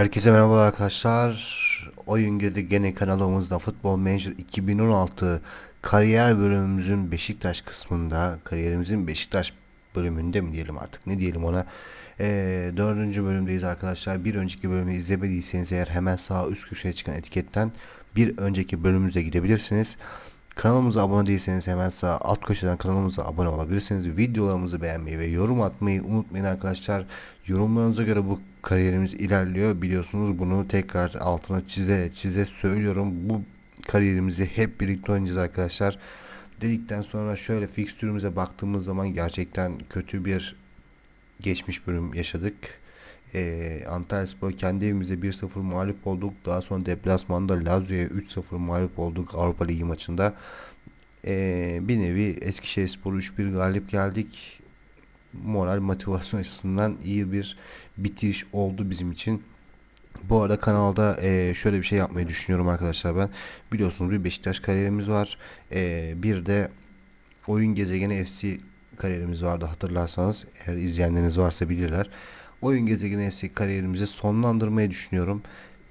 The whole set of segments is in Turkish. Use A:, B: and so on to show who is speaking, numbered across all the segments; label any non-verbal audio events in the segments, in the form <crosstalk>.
A: Herkese merhaba arkadaşlar. Oyun Gezegeni kanalımızda Futbol Manager 2016 kariyer bölümümüzün Beşiktaş kısmında, kariyerimizin Beşiktaş bölümünde mi diyelim artık ne diyelim ona. Ee, dördüncü bölümdeyiz arkadaşlar. Bir önceki bölümü izlemediyseniz eğer hemen sağ üst köşeye çıkan etiketten bir önceki bölümümüze gidebilirsiniz. Kanalımıza abone değilseniz hemen sağ alt köşeden kanalımıza abone olabilirsiniz. Videolarımızı beğenmeyi ve yorum atmayı unutmayın arkadaşlar. Yorumlarınıza göre bu kariyerimiz ilerliyor. Biliyorsunuz bunu tekrar altına çize çize söylüyorum. Bu kariyerimizi hep birlikte oynayacağız arkadaşlar. Dedikten sonra şöyle fikstürümüze baktığımız zaman gerçekten kötü bir geçmiş bölüm yaşadık. Ee, Antalya Spor kendi evimizde 1-0 mağlup olduk. Daha sonra deplasmanda Lazio'ya 3-0 mağlup olduk Avrupa Ligi maçında. Ee, bir nevi Eskişehir Spor 3-1 galip geldik. Moral motivasyon açısından iyi bir bitiş oldu bizim için. Bu arada kanalda e, şöyle bir şey yapmayı düşünüyorum arkadaşlar ben. Biliyorsunuz bir Beşiktaş kariyerimiz var. E, bir de Oyun Gezegeni FC kariyerimiz vardı hatırlarsanız. Eğer izleyenleriniz varsa bilirler. Oyun Gezegeni FC kariyerimizi sonlandırmayı düşünüyorum.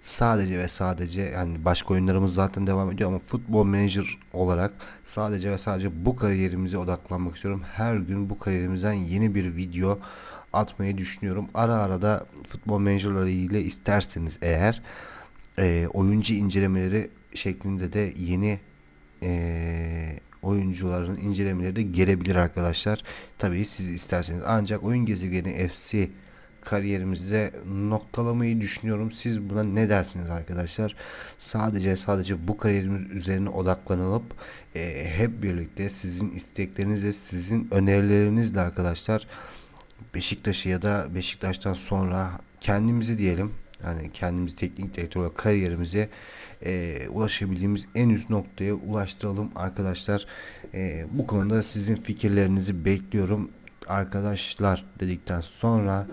A: Sadece ve sadece yani başka oyunlarımız zaten devam ediyor ama Football Manager olarak sadece ve sadece bu kariyerimize odaklanmak istiyorum. Her gün bu kariyerimizden yeni bir video atmayı düşünüyorum. Ara ara da futbol menajerleri ile isterseniz eğer e, oyuncu incelemeleri şeklinde de yeni e, oyuncuların incelemeleri de gelebilir arkadaşlar. Tabii siz isterseniz ancak oyun gezegeni FC kariyerimizde noktalamayı düşünüyorum. Siz buna ne dersiniz arkadaşlar? Sadece sadece bu kariyerimiz üzerine odaklanılıp e, hep birlikte sizin isteklerinizle, sizin önerilerinizle arkadaşlar Beşiktaş'ı ya da Beşiktaş'tan sonra kendimizi diyelim yani kendimizi teknik direktör olarak kariyerimize e, ulaşabildiğimiz en üst noktaya ulaştıralım arkadaşlar. E, bu konuda sizin fikirlerinizi bekliyorum arkadaşlar dedikten sonra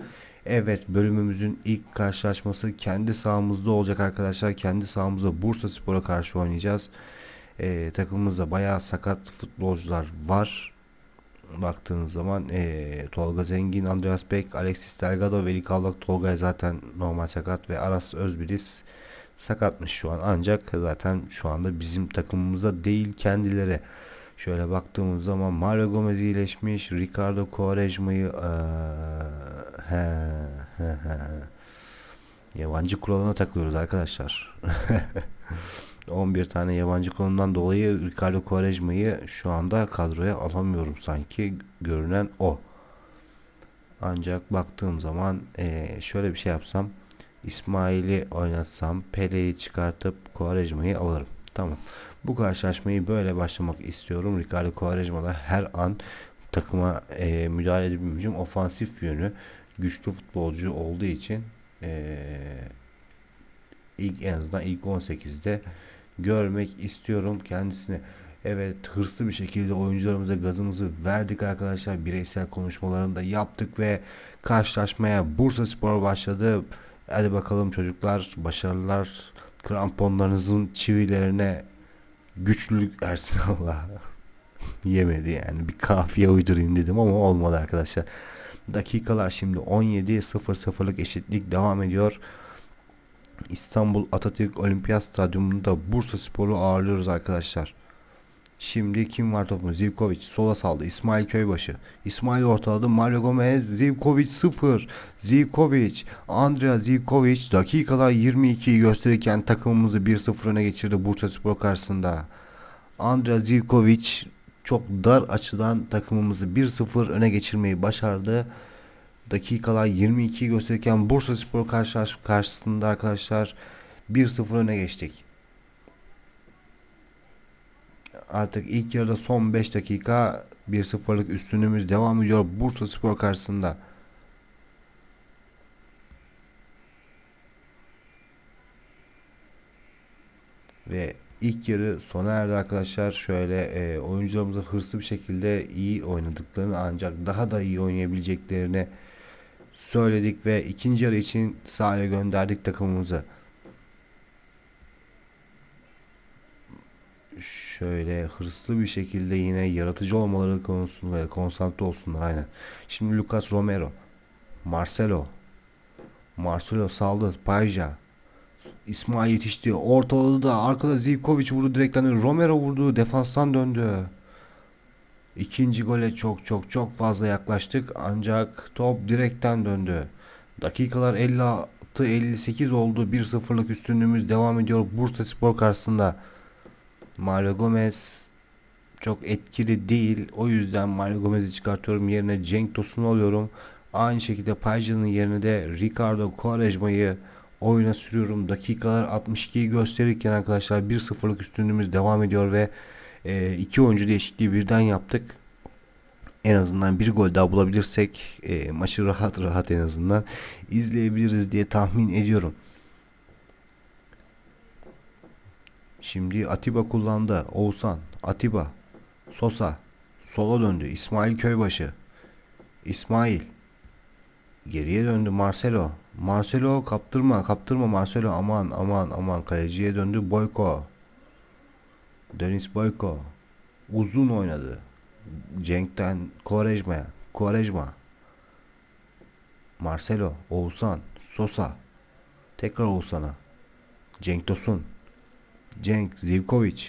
A: evet bölümümüzün ilk karşılaşması kendi sahamızda olacak arkadaşlar. Kendi sahamızda Bursa Spor'a karşı oynayacağız. E, takımımızda bayağı sakat futbolcular var baktığınız zaman e, Tolga Zengin, Andreas Beck, Alexis Delgado, Veli Kavlak, Tolga zaten normal sakat ve Aras Özbiriz sakatmış şu an ancak zaten şu anda bizim takımımıza değil kendileri. Şöyle baktığımız zaman Mario Gomez iyileşmiş, Ricardo Quaresma'yı yabancı kuralına takılıyoruz arkadaşlar. <laughs> 11 tane yabancı konumdan dolayı Ricardo Quaresma'yı şu anda kadroya alamıyorum sanki görünen o. Ancak baktığım zaman şöyle bir şey yapsam İsmail'i oynatsam Pele'yi çıkartıp Quaresma'yı alırım. Tamam. Bu karşılaşmayı böyle başlamak istiyorum. Ricardo Quaresma'da her an takıma e, müdahale edebilmeyeceğim. Ofansif yönü güçlü futbolcu olduğu için e, ilk en azından ilk 18'de görmek istiyorum kendisini. Evet hırslı bir şekilde oyuncularımıza gazımızı verdik arkadaşlar. Bireysel konuşmalarını da yaptık ve karşılaşmaya Bursa Spor başladı. Hadi bakalım çocuklar başarılar kramponlarınızın çivilerine güçlülük <laughs> ersin Allah. Yemedi yani bir kafiye uydurayım dedim ama olmadı arkadaşlar. Dakikalar şimdi 17.00'lık eşitlik devam ediyor. İstanbul Atatürk Olimpiyat Stadyumunda Bursa Spor'u ağırlıyoruz arkadaşlar. Şimdi kim var topu? Zivkovic sola saldı. İsmail Köybaşı. İsmail ortaladı. Mario Gomez. Zivkovic 0. Zivkovic. Andrea Zivkovic dakikalar 22'yi gösterirken takımımızı 1-0 öne geçirdi Bursa Spor karşısında. Andrea Zivkovic çok dar açıdan takımımızı 1-0 öne geçirmeyi başardı dakikalar 22 gösterirken Bursa Spor karşı karşısında arkadaşlar 1-0 öne geçtik. Artık ilk yarıda son 5 dakika 1-0'lık üstünlüğümüz devam ediyor Bursa Spor karşısında. Ve ilk yarı sona erdi arkadaşlar. Şöyle e, oyuncularımıza hırslı bir şekilde iyi oynadıklarını ancak daha da iyi oynayabileceklerini söyledik ve ikinci yarı için sahaya gönderdik takımımızı. Şöyle hırslı bir şekilde yine yaratıcı olmaları konusunda konsantre olsunlar aynen. Şimdi Lucas Romero, Marcelo, Marcelo saldı. Payja. İsmail yetişti. Ortaladı da arkada Zivkovic vurdu direkten. Romero vurdu. Defanstan döndü. İkinci gole çok çok çok fazla yaklaştık ancak top direkten döndü. Dakikalar 56-58 oldu. 1-0'lık üstünlüğümüz devam ediyor Bursa Spor karşısında. Mario Gomez çok etkili değil. O yüzden Mario Gomez'i çıkartıyorum. Yerine Cenk Tosun'u alıyorum. Aynı şekilde Payca'nın yerine de Ricardo Quaresma'yı oyuna sürüyorum. Dakikalar 62'yi gösterirken arkadaşlar 1-0'lık üstünlüğümüz devam ediyor ve e, iki oyuncu değişikliği birden yaptık. En azından bir gol daha bulabilirsek e, maçı rahat rahat en azından izleyebiliriz diye tahmin ediyorum. Şimdi Atiba kullandı. Oğuzhan, Atiba, Sosa, sola döndü. İsmail Köybaşı, İsmail, geriye döndü. Marcelo, Marcelo kaptırma, kaptırma Marcelo. Aman, aman, aman. Kaleciye döndü. Boyko, Deniz Boyko, uzun oynadı. Cenk'ten Quaresma'ya, Quaresma, Marcelo, Oğuzhan, Sosa, tekrar Oğuzhan'a, Cenk Tosun, Cenk, Zivkovic,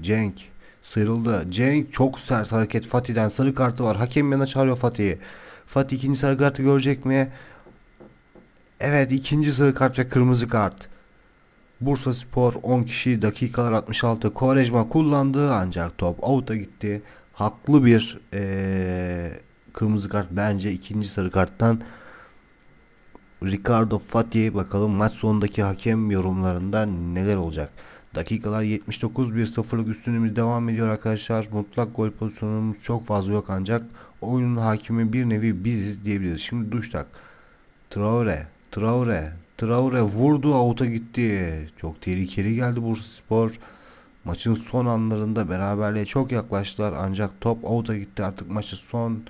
A: Cenk sıyrıldı. Cenk çok sert hareket Fatih'den sarı kartı var. Hakem yana çağırıyor Fatih'i. Fatih ikinci sarı kartı görecek mi? Evet ikinci sarı kart ve kırmızı kart. Bursa Spor 10 kişi dakikalar 66 Kovarejma kullandı ancak top out'a gitti. Haklı bir ee, kırmızı kart bence ikinci sarı karttan Ricardo Fatih bakalım maç sonundaki hakem yorumlarında neler olacak. Dakikalar 79 1-0'lık üstünlüğümüz devam ediyor arkadaşlar. Mutlak gol pozisyonumuz çok fazla yok ancak oyunun hakimi bir nevi biziz diyebiliriz. Şimdi Duştak. Traore, Traore, Traore vurdu out'a gitti. Çok tehlikeli geldi Bursa Spor. Maçın son anlarında beraberliğe çok yaklaştılar ancak top out'a gitti. Artık maçı son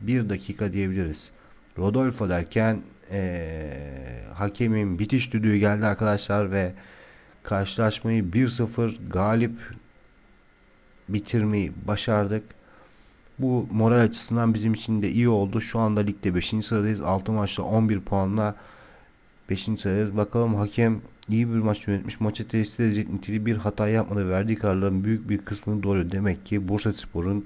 A: bir dakika diyebiliriz. Rodolfo derken ee, hakemin bitiş düdüğü geldi arkadaşlar ve karşılaşmayı 1-0 galip bitirmeyi başardık. Bu moral açısından bizim için de iyi oldu. Şu anda ligde 5. sıradayız. 6 maçta 11 puanla 5. sıradayız. Bakalım hakem iyi bir maç yönetmiş. Maçı tesis edecek niteli bir hata yapmadı. Verdiği kararların büyük bir kısmını doğru. Demek ki Bursa Spor'un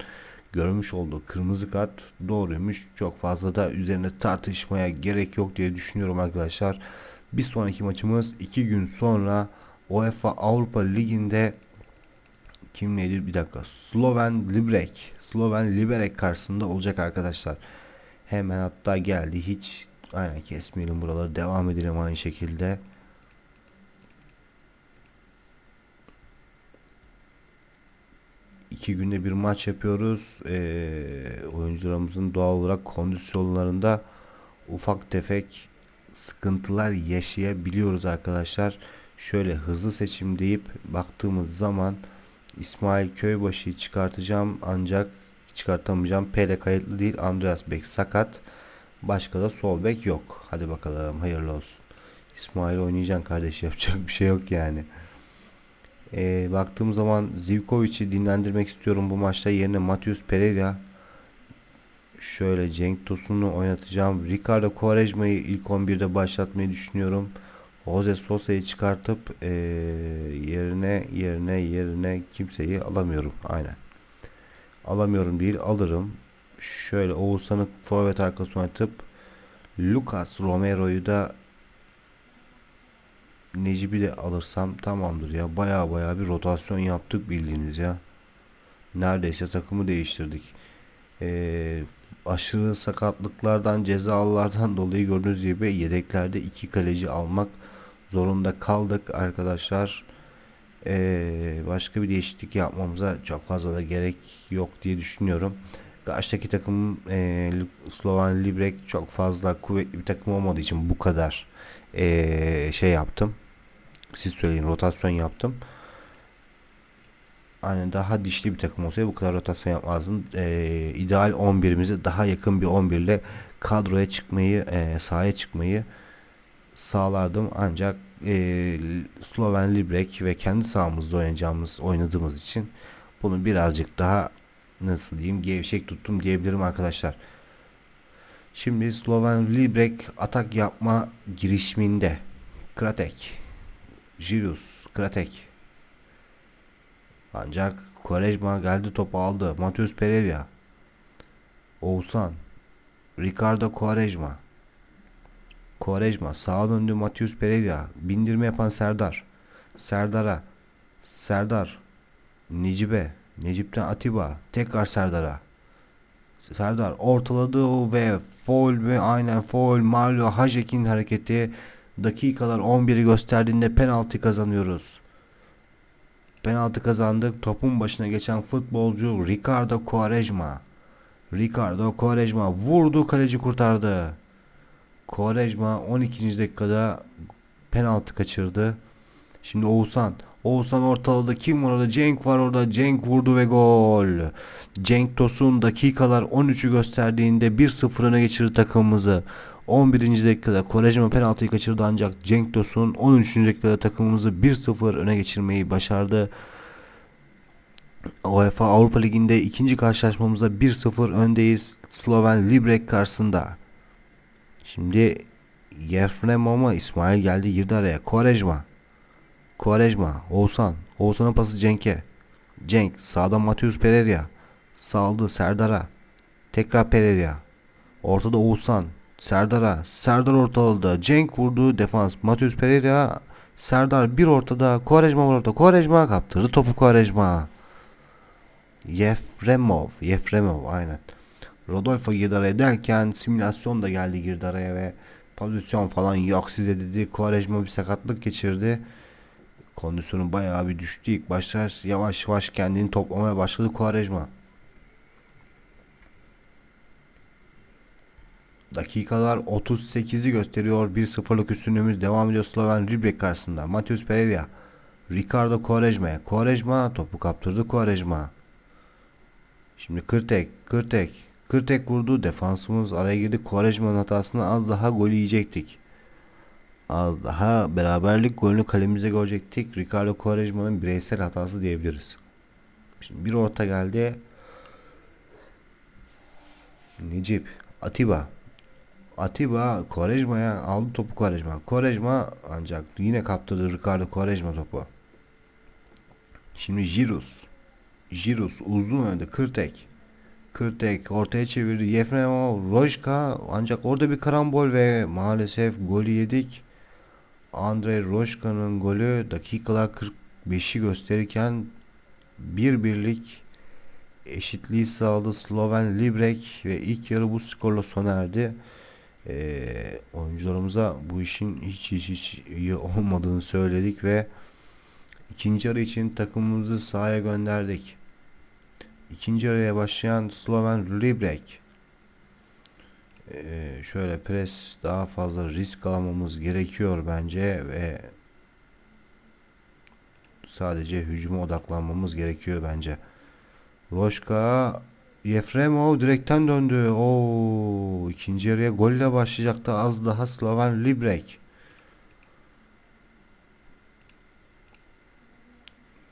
A: görmüş olduğu kırmızı kart doğruymuş. Çok fazla da üzerine tartışmaya gerek yok diye düşünüyorum arkadaşlar. Bir sonraki maçımız 2 gün sonra UEFA Avrupa Ligi'nde kim neydi bir dakika Sloven Liberec Sloven Liberec karşısında olacak arkadaşlar. Hemen hatta geldi hiç aynen kesmeyelim buraları devam edelim aynı şekilde. iki günde bir maç yapıyoruz. Ee, oyuncularımızın doğal olarak kondisyonlarında ufak tefek sıkıntılar yaşayabiliyoruz arkadaşlar. Şöyle hızlı seçim deyip baktığımız zaman İsmail Köybaşı'yı çıkartacağım ancak çıkartamayacağım. Pele kayıtlı değil. Andreas Beck sakat. Başka da sol bek yok. Hadi bakalım hayırlı olsun. İsmail oynayacaksın kardeş <laughs> yapacak bir şey yok yani. Ee, baktığım zaman Zivkovic'i dinlendirmek istiyorum bu maçta yerine Matius Pereira şöyle Cenk Tosun'u oynatacağım. Ricardo Quaresma'yı ilk 11'de başlatmayı düşünüyorum. Jose Sosa'yı çıkartıp e, yerine yerine yerine kimseyi alamıyorum. Aynen. Alamıyorum değil alırım. Şöyle Oğuzhan'ı forvet arkasına atıp Lucas Romero'yu da Necip'i de alırsam tamamdır ya. Baya baya bir rotasyon yaptık bildiğiniz ya. Neredeyse takımı değiştirdik. Ee, aşırı sakatlıklardan cezalardan <laughs> dolayı gördüğünüz gibi yedeklerde iki kaleci almak zorunda kaldık arkadaşlar. Ee, başka bir değişiklik yapmamıza çok fazla da gerek yok diye düşünüyorum. Karşıdaki takım e, Slovan Librek çok fazla kuvvetli bir takım olmadığı için bu kadar e, şey yaptım. Siz söyleyin rotasyon yaptım. Hani daha dişli bir takım olsaydı bu kadar rotasyon yapmazdım. E, ideal 11'imize daha yakın bir 11 ile kadroya çıkmayı, e, sahaya çıkmayı sağlardım. Ancak e, Sloven Librek ve kendi sahamızda oynayacağımız, oynadığımız için bunu birazcık daha nasıl diyeyim gevşek tuttum diyebilirim arkadaşlar. Şimdi Sloven Librek atak yapma girişiminde. Kratek. Jirus. Kratek. Ancak Quaresma geldi topu aldı. Mateus Pereira. Oğuzhan. Ricardo Quaresma. Quaresma sağa döndü Mateus Pereira. Bindirme yapan Serdar. Serdar'a. Serdar. Necip'e. Necip'ten Atiba. Tekrar Serdar'a. Serdar ortaladı ve foul ve aynen foul Mario Hacek'in hareketi dakikalar 11'i gösterdiğinde penaltı kazanıyoruz. Penaltı kazandık. Topun başına geçen futbolcu Ricardo Quaresma. Ricardo Quaresma vurdu kaleci kurtardı. Quaresma 12. dakikada penaltı kaçırdı. Şimdi Oğuzhan. Oğuzhan ortaladı. Kim var orada? Cenk var orada. Cenk vurdu ve gol. Cenk Tosun dakikalar 13'ü gösterdiğinde 1-0 öne geçirdi takımımızı. 11. dakikada Quaresma penaltıyı kaçırdı ancak Cenk Tosun 13. dakikada takımımızı 1-0 öne geçirmeyi başardı. UEFA Avrupa Ligi'nde ikinci karşılaşmamızda 1-0 öndeyiz Sloven Librek karşısında. Şimdi Yefremo mu İsmail geldi girdi araya. Quaresma. Quaresma. Oğuzhan. Oğuzhan'ın pası Cenk'e. Cenk. Sağda Mateus Pereira. Saldı Serdar'a. Tekrar Pereira. Ortada Oğuzhan. Serdar'a. Serdar ortaladı. Cenk vurdu. Defans. Mateus Pereira. Serdar bir ortada. Quaresma var ortada. Quaresma kaptırdı topu Quaresma. Yefremov. Yefremov aynen. Rodolfo girdi derken simülasyon da geldi girdi ve pozisyon falan yok size dedi. Quaresma bir sakatlık geçirdi. Kondisyonu bayağı bir düştü. İlk başta yavaş yavaş kendini toplamaya başladı Quaresma. Dakikalar 38'i gösteriyor. 1-0'lık üstünlüğümüz devam ediyor Sloven Ribrek karşısında. Mateus Pereira. Ricardo Quaresma. Quaresma topu kaptırdı Quaresma. Şimdi Kırtek. Kırtek. Kırtek vurdu. Defansımız araya girdi. Quaresma'nın hatasına az daha gol yiyecektik. Az daha beraberlik golünü kalemize görecektik. Ricardo Quaresma'nın bireysel hatası diyebiliriz. Şimdi bir orta geldi. Necip. Atiba. Atiba Quaresma'ya aldı topu Quaresma. Quaresma ancak yine kaptırdı Ricardo Quaresma topu. Şimdi Jirus. Jirus uzun önde Kırtek. Kırtek ortaya çevirdi. Yefremov Rojka ancak orada bir karambol ve maalesef golü yedik. Andrei Rojka'nın golü dakikalar 45'i gösterirken bir birlik eşitliği sağladı Sloven Librek ve ilk yarı bu skorla sona erdi. Ee, oyuncularımıza bu işin hiç hiç hiç iyi olmadığını söyledik ve ikinci yarı için takımımızı sahaya gönderdik. İkinci araya başlayan Sloven Librek. Ee, şöyle pres daha fazla risk almamız gerekiyor bence ve sadece hücuma odaklanmamız gerekiyor bence. Roşka Yefremov direkten döndü. Oo, ikinci yarıya golle başlayacaktı. Az daha Sloven Librek.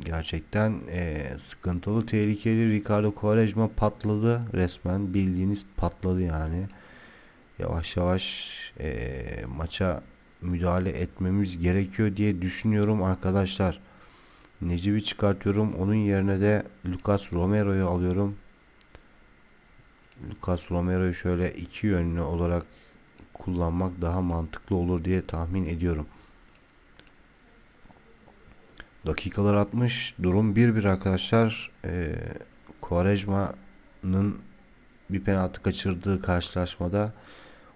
A: Gerçekten e, sıkıntılı, tehlikeli. Ricardo Quaresma patladı resmen. Bildiğiniz patladı yani. Yavaş yavaş e, maça müdahale etmemiz gerekiyor diye düşünüyorum arkadaşlar. Necip'i çıkartıyorum. Onun yerine de Lucas Romero'yu alıyorum. Lucas Romero'yu şöyle iki yönlü olarak kullanmak daha mantıklı olur diye tahmin ediyorum. Dakikalar 60. Durum 1-1 arkadaşlar. Ee, Quaresma'nın bir penaltı kaçırdığı karşılaşmada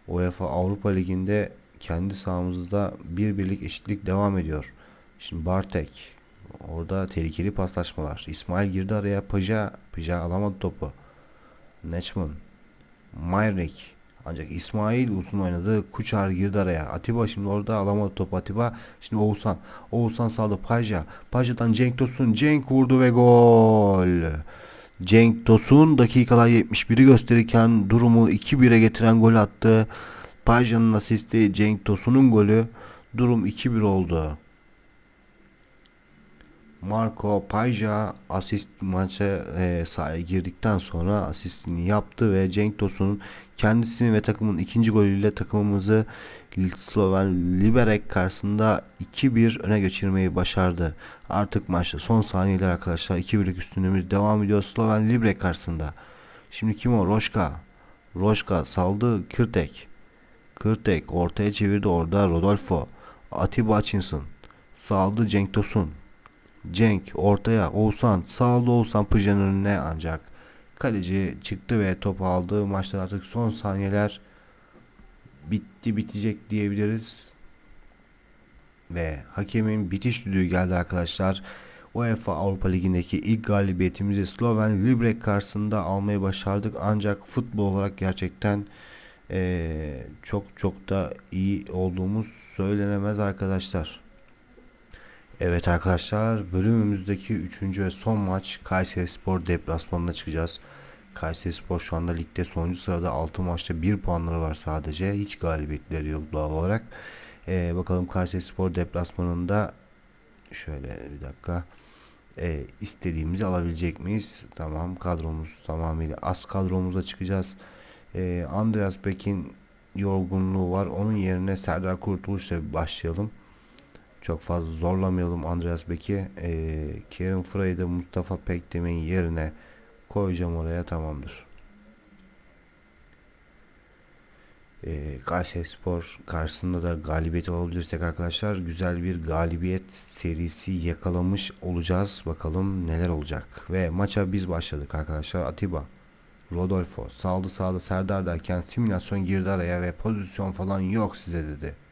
A: UEFA Avrupa Ligi'nde kendi sahamızda bir birlik eşitlik devam ediyor. Şimdi Bartek orada tehlikeli paslaşmalar. İsmail girdi araya Paja. Paja alamadı topu. Neçman. Mayrik. Ancak İsmail uzun oynadı. Kuçar girdi araya. Atiba şimdi orada alamadı topu Atiba. Şimdi Oğuzhan. Oğuzhan saldı Paja. Paja'dan Cenk Tosun. Cenk vurdu ve gol. Cenk Tosun dakikalar 71'i gösterirken durumu 2-1'e getiren gol attı. Paja'nın asisti Cenk Tosun'un golü. Durum 2-1 oldu. Marco Pajja asist maça e, sahaya girdikten sonra asistini yaptı ve Cenk Tosun'un kendisini ve takımın ikinci golüyle takımımızı Sloven Liberec karşısında 2-1 öne geçirmeyi başardı. Artık maçta son saniyeler arkadaşlar 2-1'lik üstünlüğümüz devam ediyor Sloven Liberec karşısında. Şimdi kim o? Roşka. Roşka saldı Kürtek. Kürtek ortaya çevirdi orada Rodolfo. Atiba Hutchinson. Saldı Cenk Tosun. Cenk ortaya Oğuzhan sağlı Oğuzhan Pıjan'ın önüne ancak kaleci çıktı ve topu aldı. Maçta artık son saniyeler bitti bitecek diyebiliriz. Ve hakemin bitiş düdüğü geldi arkadaşlar. UEFA Avrupa Ligi'ndeki ilk galibiyetimizi Sloven Liberec karşısında almayı başardık. Ancak futbol olarak gerçekten ee, çok çok da iyi olduğumuz söylenemez arkadaşlar. Evet arkadaşlar bölümümüzdeki 3. ve son maç Kayseri Spor deplasmanına çıkacağız. Kayseri Spor şu anda ligde sonuncu sırada 6 maçta 1 puanları var sadece. Hiç galibiyetleri yok doğal olarak. Ee, bakalım Kayseri Spor deplasmanında şöyle bir dakika e, istediğimizi alabilecek miyiz? Tamam kadromuz tamamıyla az kadromuza çıkacağız. E, Andreas Beck'in yorgunluğu var. Onun yerine Serdar Kurtuluş'la başlayalım. Çok fazla zorlamayalım Andreas Beck'i. E, Kevin Frey'i de Mustafa Pekdemir'in yerine koyacağım oraya tamamdır. E, Kayseri Spor karşısında da galibiyet alabilirsek arkadaşlar güzel bir galibiyet serisi yakalamış olacağız. Bakalım neler olacak. Ve maça biz başladık arkadaşlar. Atiba, Rodolfo saldı sağda Serdar derken simülasyon girdi araya ve pozisyon falan yok size dedi.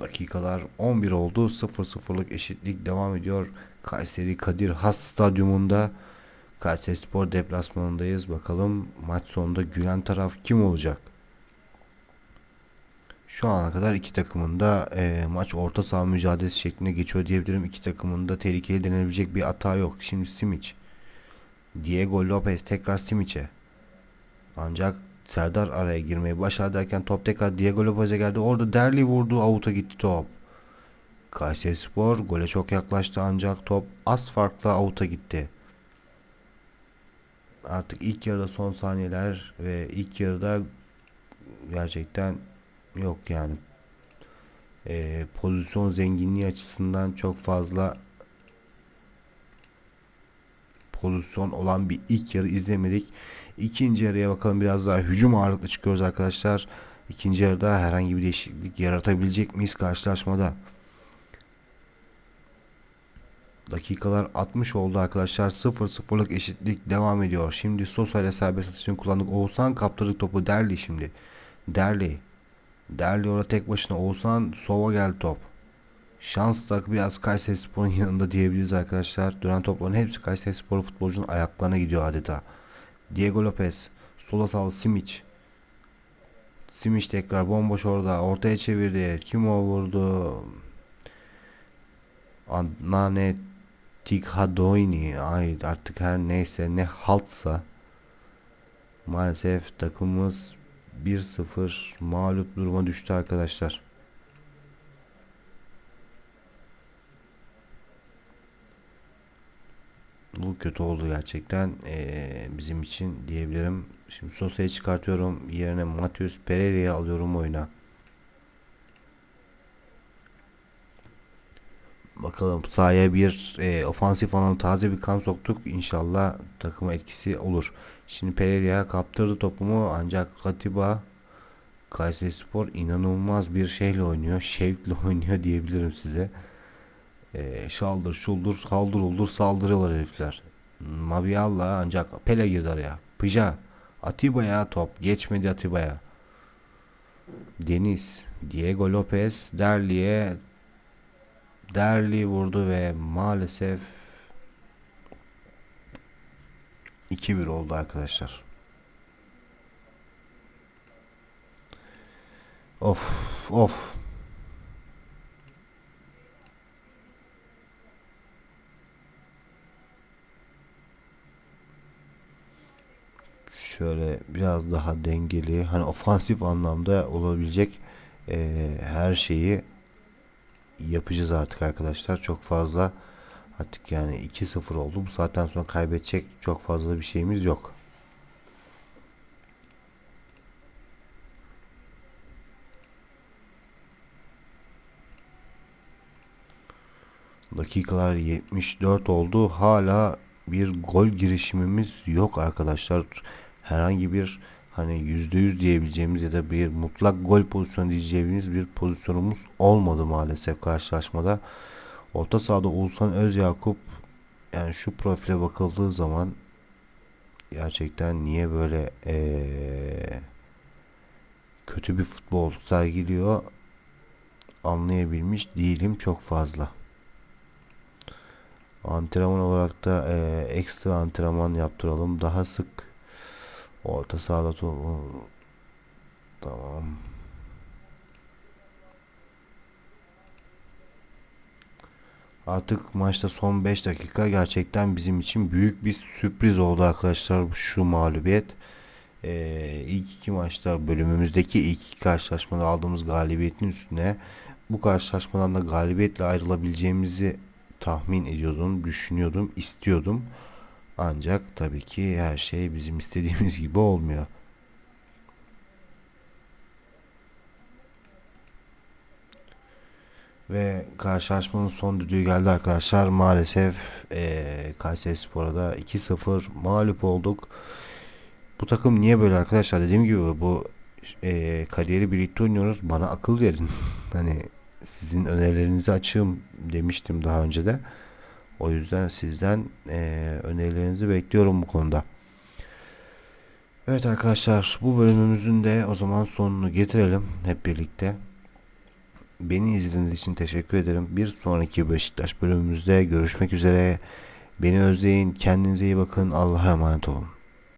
A: Dakikalar 11 oldu. 0-0'lık eşitlik devam ediyor. Kayseri Kadir Has Stadyumunda Kayseri Spor deplasmanındayız. Bakalım maç sonunda gülen taraf kim olacak? Şu ana kadar iki takımın da e, maç orta saha mücadelesi şeklinde geçiyor diyebilirim. İki takımın da tehlikeli denebilecek bir hata yok. Şimdi Simic. Diego Lopez tekrar Simic'e. Ancak Serdar araya girmeyi başardı derken top tekrar Diego Lopez'e geldi. Orada Derli vurdu. Avuta gitti top. Kayseri Spor gole çok yaklaştı ancak top az farkla avuta gitti. Artık ilk yarıda son saniyeler ve ilk yarıda gerçekten yok yani e, pozisyon zenginliği açısından çok fazla pozisyon olan bir ilk yarı izlemedik. İkinci yarıya bakalım biraz daha hücum ağırlıklı çıkıyoruz arkadaşlar. İkinci yarıda herhangi bir değişiklik yaratabilecek miyiz karşılaşmada? Dakikalar 60 oldu arkadaşlar. 0-0'lık eşitlik devam ediyor. Şimdi Sosa ile serbest atışını kullandık. Oğuzhan kaptırdık topu. Derli şimdi. Derli. Derli orada tek başına. Oğuzhan Sova geldi top. Şans da biraz Kayseri Spor'un <laughs> yanında diyebiliriz arkadaşlar. Dönen topların hepsi Kayseri Spor futbolcunun ayaklarına gidiyor adeta. Diego Lopez. Sola sağ Simic. Simic tekrar bomboş orada. Ortaya çevirdi. Kim o vurdu? Nane Tikhadoyni. Ay artık her neyse ne haltsa. Maalesef takımımız 1-0 mağlup duruma düştü arkadaşlar. Bu kötü oldu gerçekten ee, bizim için diyebilirim. Şimdi Sosa'yı çıkartıyorum. Yerine Matius Pereira'yı alıyorum oyuna. Bakalım sahaya bir e, ofansif alan taze bir kan soktuk. İnşallah takıma etkisi olur. Şimdi Pereira kaptırdı topumu ancak Katiba Kayseri Spor inanılmaz bir şeyle oynuyor. Şevkle <laughs> oynuyor diyebilirim size. E, şaldır, şuldur, saldır, uldur saldırıyorlar herifler. Mabialla ancak Pele girdi araya. Pıja. Atiba'ya top. Geçmedi Atiba'ya. Deniz. Diego Lopez. Derli'ye Derli vurdu ve maalesef 2-1 oldu arkadaşlar. Of of. Şöyle biraz daha dengeli hani ofansif anlamda olabilecek eee, her şeyi yapacağız artık arkadaşlar. Çok fazla artık yani 2-0 oldu. Bu saatten sonra kaybedecek çok fazla bir şeyimiz yok. Dakikalar 74 oldu. Hala bir gol girişimimiz yok arkadaşlar. Herhangi bir hani %100 diyebileceğimiz ya da bir mutlak gol pozisyonu diyeceğimiz bir pozisyonumuz olmadı maalesef karşılaşmada. Orta sahada Oğuzhan Özyakup yani şu profile bakıldığı zaman gerçekten niye böyle eee, kötü bir futbol sergiliyor anlayabilmiş değilim çok fazla. Antrenman olarak da eee, ekstra antrenman yaptıralım. Daha sık orta sahada to- tamam. Artık maçta son 5 dakika gerçekten bizim için büyük bir sürpriz oldu arkadaşlar şu mağlubiyet. Ee, ilk iki maçta bölümümüzdeki ilk iki karşılaşmada aldığımız galibiyetin üstüne bu karşılaşmadan da galibiyetle ayrılabileceğimizi tahmin ediyordum, düşünüyordum, istiyordum. Ancak tabii ki her şey bizim istediğimiz gibi olmuyor. Ve karşılaşmanın son düdüğü geldi arkadaşlar. Maalesef eee Kayserispor'a da 2-0 mağlup olduk. Bu takım niye böyle arkadaşlar? Dediğim gibi bu eee, kariyeri birlikte oynuyoruz. Bana akıl verin. <laughs> Hani sizin önerilerinizi açığım demiştim daha önce de. O yüzden sizden eee, önerilerinizi bekliyorum bu konuda. Evet arkadaşlar bu bölümümüzün de o zaman sonunu getirelim hep birlikte. Beni izlediğiniz için teşekkür ederim. Bir sonraki Beşiktaş bölümümüzde görüşmek üzere. Beni özleyin. Kendinize iyi bakın. Allah'a emanet olun.